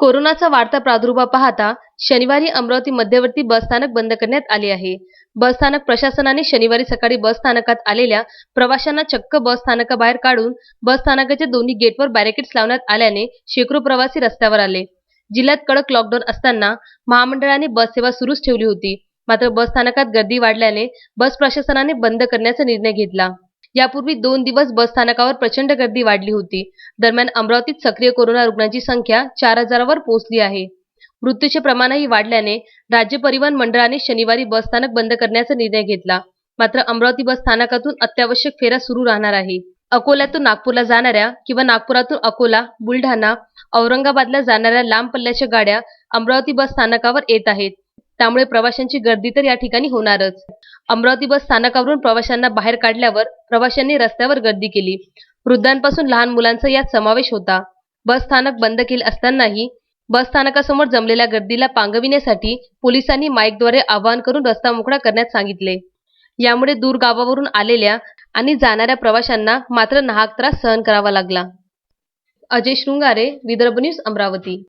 कोरोनाचा वाढता प्रादुर्भाव पाहता शनिवारी अमरावती मध्यवर्ती बस स्थानक बंद करण्यात आले आहे. बस स्थानक प्रशासनाने शनिवारी सकाळी बस स्थानकात आलेल्या प्रवाशांना चक्क बसस्थानकाबाहेर काढून बस स्थानकाच्या दोन्ही गेटवर बॅरिकेड्स लावण्यात आल्याने शेकडो प्रवासी रस्त्यावर आले. जिल्ह्यात कडक लॉकडाऊन असताना महामंडळाने बस सेवा सुरूच ठेवली होती. मात्र बस स्थानकात गर्दी वाढल्याने बस प्रशासनाने बंद करण्याचा निर्णय घेतला. यापूर्वी दोन दिवस बस स्थानकावर प्रचंड गर्दी वाढली होती. दरम्यान अमरावतीत सक्रिय कोरोना रुग्णांची संख्या चार हजारावर पोहोचली आहे. मृत्यूचे प्रमाणही वाढल्याने राज्य परिवहन मंडळाने शनिवारी बसस्थानक बंद करण्याचा निर्णय घेतला. मात्र अमरावती बस स्थानकातून अत्यावश्यक फेऱ्या सुरू राहणार आहे. अकोल्यातून नागपूरला जाणाऱ्या किंवा नागपुरातून अकोला बुलढाणा औरंगाबादला जाणाऱ्या लांब पल्ल्याच्या गाड्या अमरावती बस स्थानकावर येत आहेत. त्यामुळे प्रवाशांची गर्दी तर या ठिकाणी होणारच. अमरावती बस स्थानकावरून प्रवाशांना बाहेर काढल्यावर प्रवाशांनी रस्त्यावर गर्दी केली. वृद्धांपासून लहान मुलांचा यात समावेश होता. बस स्थानक बंद केले असतानाही बस स्थानकासमोर जमलेल्या गर्दीला पांगविण्यासाठी पोलिसांनी माईकद्वारे आवाहन करून रस्ता मोकळा करण्यास सांगितले. यामुळे दूर गावावरून आलेल्या आणि जाणाऱ्या प्रवाशांना मात्र नाहक त्रास सहन करावा लागला. अजय शृंगारे विदर्भ न्यूज अमरावती.